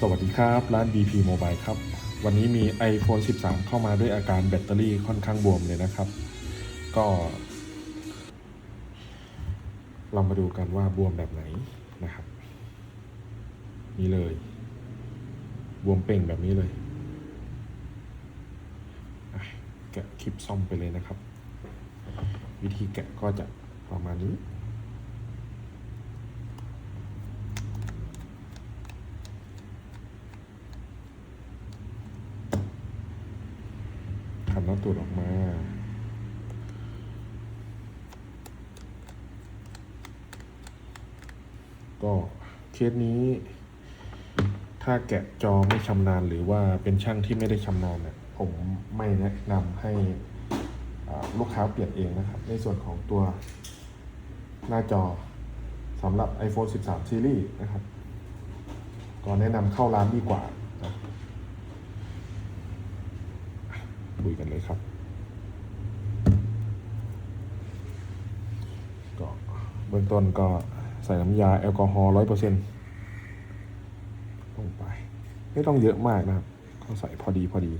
สวัสดีครับ ร้าน BP Mobile ครับ วันนี้มี iPhone 13 เข้ามาด้วยอาการแบตเตอรี่ค่อนข้างบวมเลยนะครับ ก็เรามาดูกันว่าบวมแบบไหนนะครับ นี่เลย บวมเป่งแบบนี้เลยแกะคลิปซ่อมไปเลยนะครับ วิธีแกะก็จะประมาณนี้ ขันน็อ ตูดออกมา ก็เคสนี้ ถ้าแกะจอไม่ชำนาญหรือว่าเป็นช่างที่ไม่ได้ชำนาญเนี่ยผมไม่แนะนำให้ลูกค้าเปลี่ยนเองนะครับ ในส่วนของตัวหน้าจอสำหรับ iPhone 13 Series นะครับ ก็แนะนำเข้าร้านดีกว่านะ คุยกันเลยครับ ก็เบื้องต้นก็ใส่น้ำยาแอลกอฮอล์ร้อยเปอร์เซ็นต์ลงไป ไม่ต้องเยอะมากนะครับก็ใส่พอดีพอดี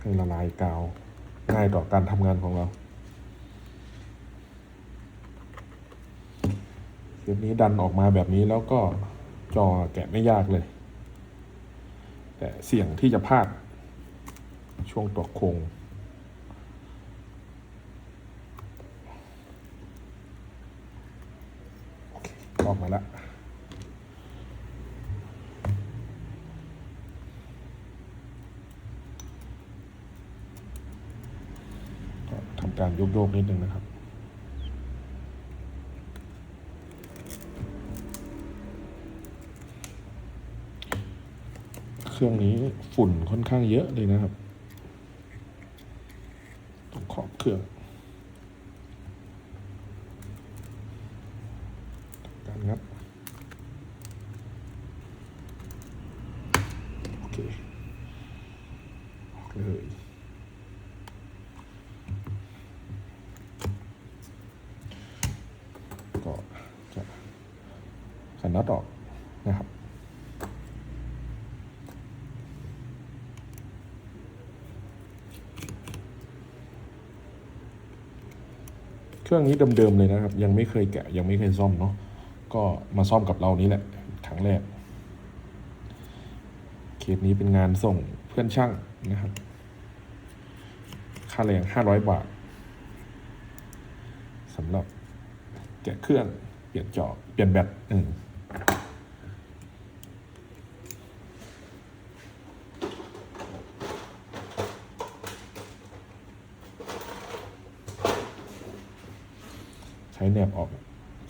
ให้ละลายกาวง่ายต่อการทำงานของเรา เทปนี้ดันออกมาแบบนี้แล้วก็จอแกะไม่ยากเลย แต่เสี่ยงที่จะพลาด ช่วงตัวโคงออกมาแล้วก็ทำการโยกนิดนึงนะครับ เครื่องนี้ฝุ่นค่อนข้างเยอะเลยนะครับตรงขอบเครื่องทำการงัดโอเคออกเลยก็จะขันน็อตออกนะครับ เครื่องนี้เดิมๆเลยนะครับ ยังไม่เคยแกะ ยังไม่เคยซ่อมเนาะก็มาซ่อมกับเรานี้แหละครั้งแรกเคสนี้เป็นงานส่งเพื่อนช่างนะครับ ค่าแรงห้าร้อยบาทสำหรับแกะเครื่องเปลี่ยนจอเปลี่ยนแบตอืมใช้แหนบออก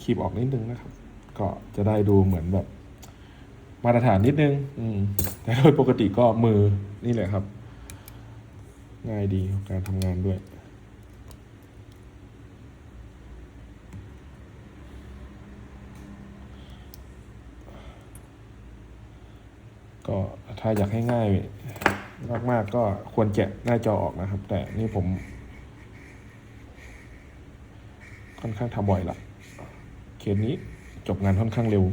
คีบออกนิดนึงนะครับ ก็จะได้ดูเหมือนแบบมาตรฐานนิดนึง อืม แต่โดยปกติก็มือนี่แหละครับ ง่ายดีการทำงานด้วย ก็ถ้าอยากให้ง่ายมากๆก็ควรแกะหน้าจอออกนะครับ แต่นี่ผม ค่อนข้างทำบ่อยละเคสนี้จบงานค่อนข้างเร็ว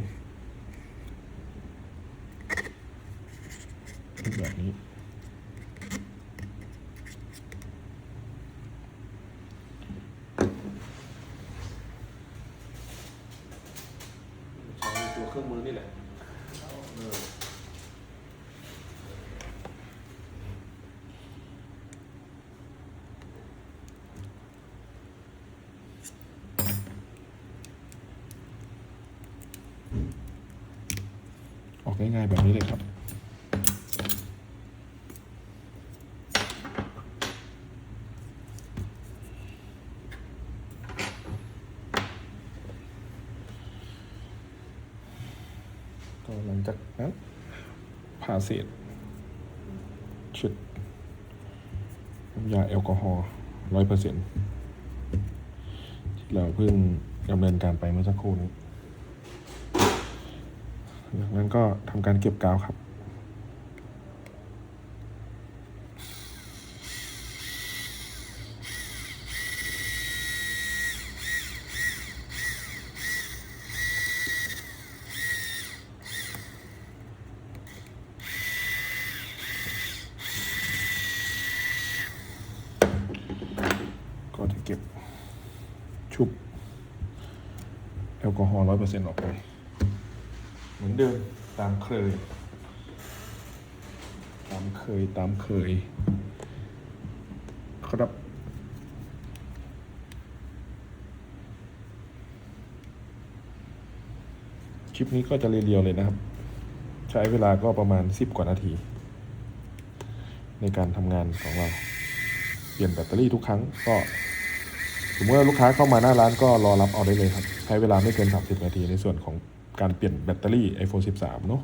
แบบนี้ ใช้ตัวเครื่องมือนี่แหละเออออก ง่ายๆแบบนี้เลยครับ ก็หลังจากนั้นผ่าเศษชุดน้ำยาแอลกอฮอล์ร้อยเปอร์เซ็นต์ที่เราเพิ่งดำเนินการไปเมื่อสักครู่นี้ นั้นก็ทำการเก็บกาวครับก็จะเก็บชุบแอลกอฮอล์ร้อยเปอร์เซ็นต์ออกไป อนเดิมตามเคย ตามเคยตามเคย ครับ คลิปนี้ก็จะเรียวๆเลยนะครับ ใช้เวลาก็ประมาณ 10 กว่านาที ในการทำงานของเรา เปลี่ยนแบตเตอรี่ทุกครั้งก็สมมติว่าลูกค้าเข้ามาหน้าร้านก็รอรับเอาได้เลยครับ ใช้เวลาไม่เกิน 30 นาทีในส่วนของ การเปลี่ยนแบตเตอรี่ iPhone 13 เนอะ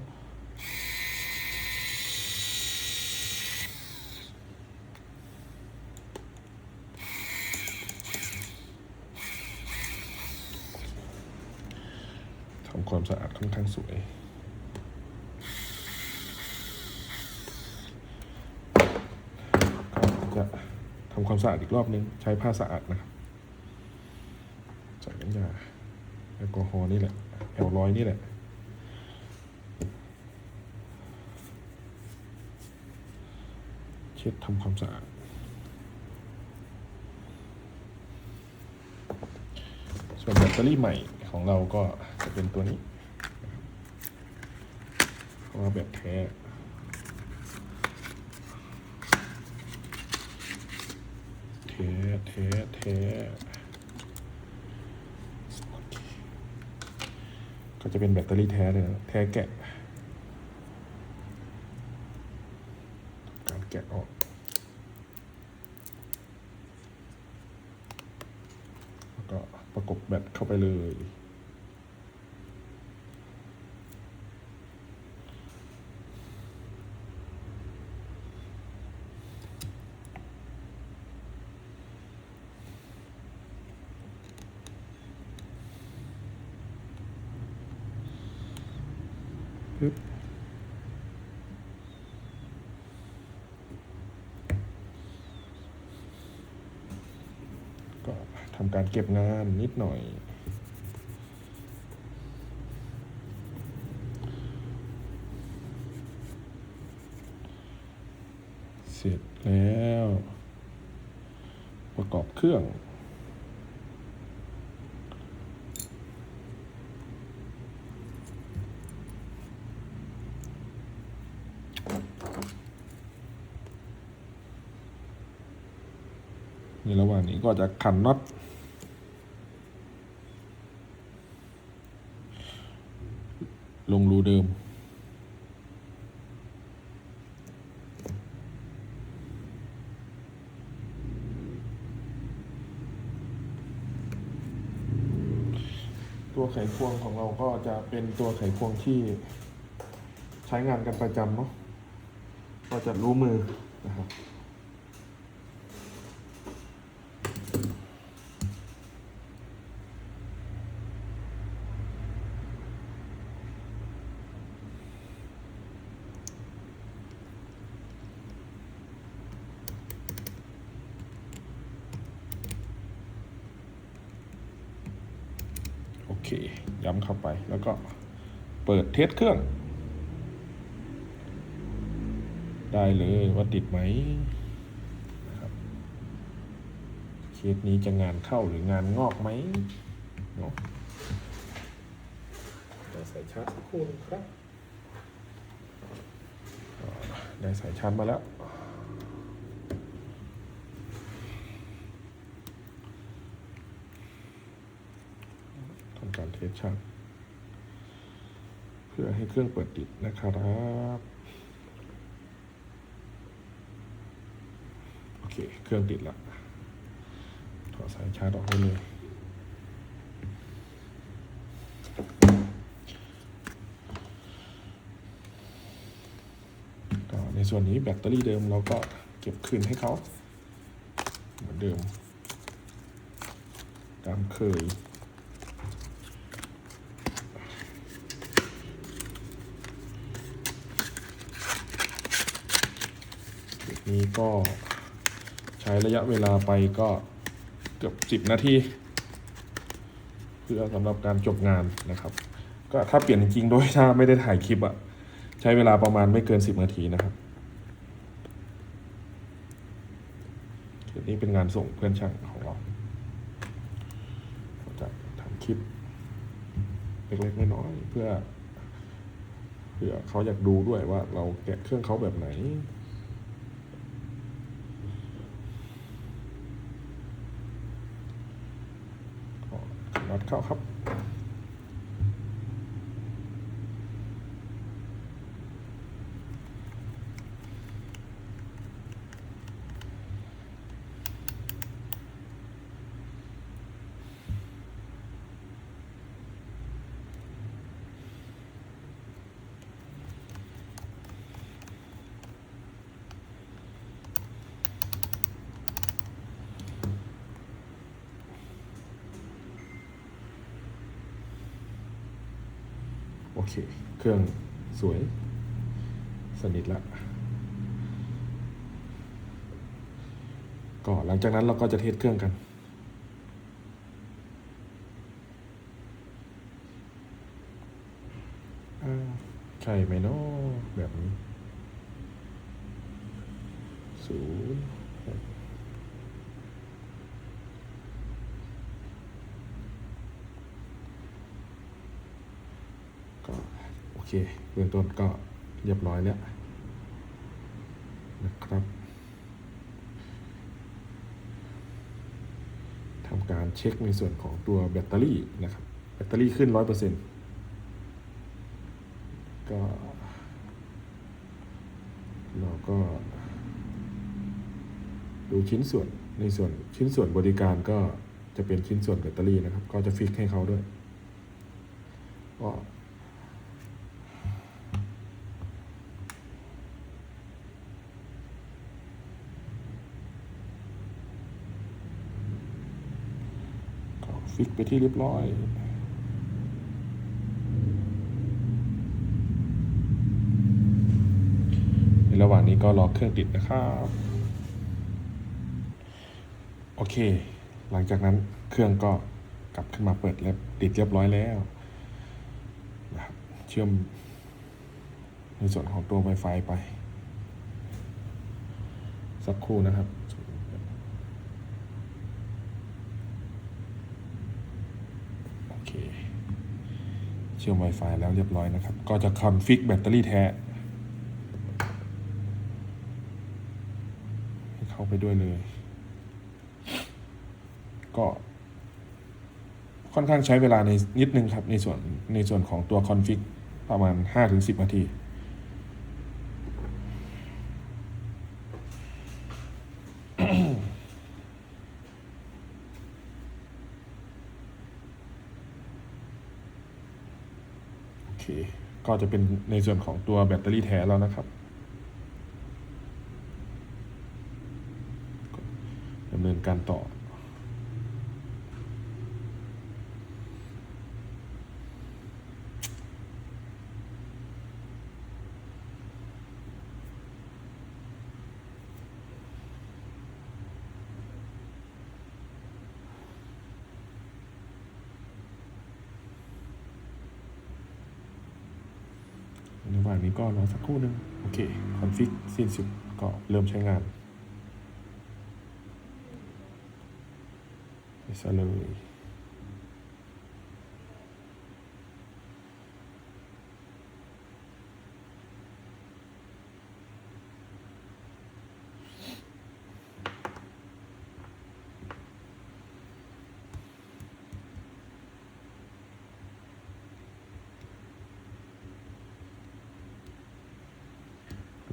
ทำความสะอาดค่อนข้างสวยจะทำความสะอาดอีกรอบนึง ใช้ผ้าสะอาดนะครับใส่น้ำยาแอลกอฮอล์นี่แหละ แอลร้อยนี่แหละ เช็ดทำความสะอาด ส่วนแบตเตอรี่ใหม่ของเราก็จะเป็นตัวนี้เพราะว่าแบบแท้เทเทเทโอเค ก็จะเป็นแบตเตอรี่แท้เลยนะแท้แกะ การแกะออกแล้วก็ประกบแบตเข้าไปเลย ก็ทำการเก็บงานนิดหน่อยเสร็จแล้ว ประกอบเครื่อง ในระหว่างนี้ก็จะขันน็อตลงรูเดิม ตัวไขควงของเราก็จะเป็นตัวไขควงที่ใช้งานกันประจำเนาะก็จะรู้มือนะครับ เคย้ำเข้าไปแล้วก็เปิดเทสเครื่อง ได้เลยว่าติดไหมนะครับเคสนี้จะงานเข้าหรืองานงอกไหมเนาะได้สายชาร์จสักครู่นึงครับได้สายชาร์จมาแล้ว ทำ การเทสชาร์จเพื่อให้เครื่องเปิดติดนะครับโอเคเครื่องติดล้วถอดสายชาร์จออกได้เลยในส่วนนี้แบตเตอรี่เดิมเราก็เก็บคืนให้เขาเหมือนเดิม ตามเคย คลิป นี้ก็ใช้ระยะเวลาไปก็เกือบสิบนาทีเพื่อสำหรับการจบงานนะครับ ก็ถ้าเปลี่ยนจริงๆโดยถ้าไม่ได้ถ่ายคลิปอะใช้เวลาประมาณไม่เกินสิบนาทีนะครับคลิปนี้เป็นงานส่งเพื่อนช่างของเราจะทำคลิปเล็กๆน้อยๆเพื่อเพื่อเขาอยากดูด้วยว่าเราแกะเครื่องเขาแบบไหน ก็น็อต เข้าครับ โอ เค เครื่องสวย สนิทละก็หลังจากนั้นเราก็จะเทสเครื่องกันใช่ไหมเนาะแบบนี้ศูนย์หกก็โอ เคเบื้องต้นก็เรียบร้อยแล้วนะครับทำการเช็คในส่วนของตัวแบตเตอรี่นะครับ แบตเตอรี่ขึ้นร้อยเปอร์เซ็นต์ก็เราก็ ดูชิ้นส่วนในส่วนชิ้นส่วนบริการก็จะเป็นชิ้นส่วนแบตเตอรี่นะครับ ก็จะฟิกให้เขาด้วยก็ก็ ฟิกไปที่เรียบร้อย ในระหว่างนี้ก็รอเครื่องติดนะครับ โอเค หลังจากนั้นเครื่องก็กลับขึ้นมาเปิดแล้วติดเรียบร้อยแล้วนะครับเชื่อมในส่วนของตัว Wi-Fi ไป สักครู่นะครับ โอเค เชื่อม Wi-Fi แล้วเรียบร้อยนะครับ ก็จะคำฟิกแบตเตอรี่แท้ให้เข้าไปด้วยเลย ก็ ค่อนข้างใช้เวลาในนิดนึงครับ ในส่วนในส่วนของตัวคอนฟิกประมาณ 5-10นาที โอเค ก็จะเป็นในส่วนของตัวแบตเตอรี่แท้แล้วนะครับดำเนินการต่อางนี้ก็รอสักครู่หนึ่งโอเค คอนฟิกสิ้นสุดก็เริ่มใช้งานไปซะเลย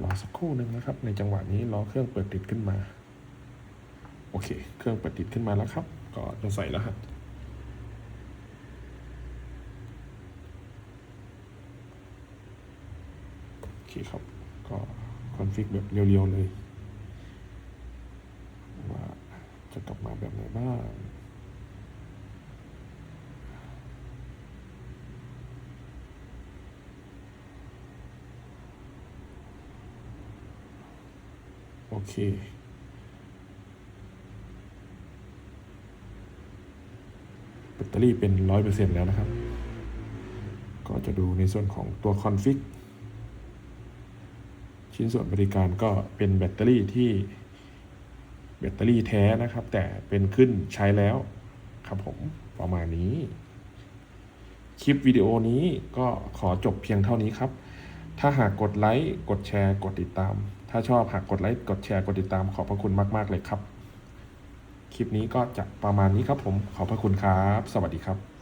รอ สักครู่หนึ่งนะครับ ในจังหวะนี้รอเครื่องเปิดติดขึ้นมา โอเค เครื่องเปิดติดขึ้นมาแล้วครับ ก็จะใส่รหัสโอเคครับ ก็คอนฟิกแบบเรียวๆเลย ว่าจะกลับมาแบบไหนบ้าง เค แบตเตอรี่เป็นร้อยเปอร์เซ็นแล้วนะครับ ก็จะดูในส่วนของตัวคอนฟิก ชิ้นส่วนบริการก็เป็นแบตเตอรี่ที่แบตเตอรี่แท้นะครับ แต่เป็นขึ้นใช้แล้วครับผมประมาณนี้ คลิปวิดีโอนี้ก็ขอจบเพียงเท่านี้ครับ ถ้าหากกดไลค์ กดแชร์ กดติดตาม ถ้าชอบหากกดไลค์กดแชร์กดติดตามขอบพระคุณมาก ๆ เลยครับ คลิปนี้ก็จะประมาณนี้ครับผมขอบพระคุณครับ สวัสดีครับ